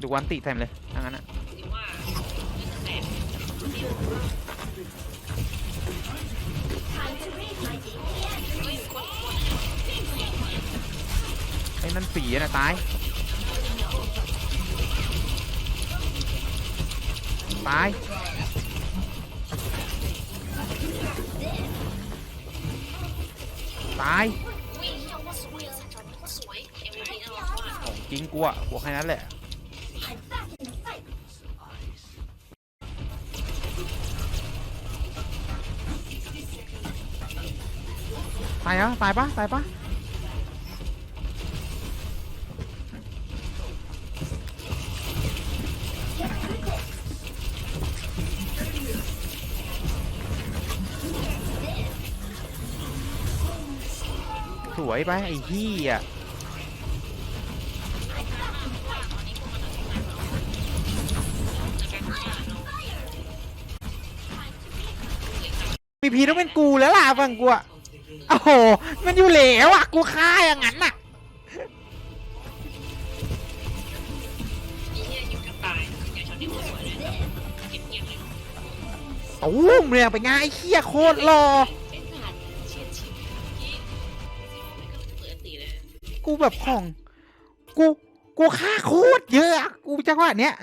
ดูวันติแทมเลยทั้งนั้นอะหรือว่าเล่นแสนเฮ้ยคนคนไอ้นั่นฝีอะนะตาย ตาย ตายวิ่งเที่ยวว่าสวยสัตว์จอนก็สวย MVP น่ารักมากของจริงกูอะกูแค่นั้นแหละ ตายเหรอตายปะตายปะสวยไปไอ้เหี้ยมีพีต้องเป็นกูแล้วล่ะฟังกูอะ โอ้โห มันอยู่เหลวอะกูฆ่าอย่างนั้นน่ะมีเฮียอยู่กับตายอย่างชอนนี่ก็สวยงียบเลยตูมเนี่ยเป็นไงไอ้เหี้ยโคตรหล่อกูแบบของ กู กูฆ่าโคตรเยอะอะกูจังหวะเนี้ย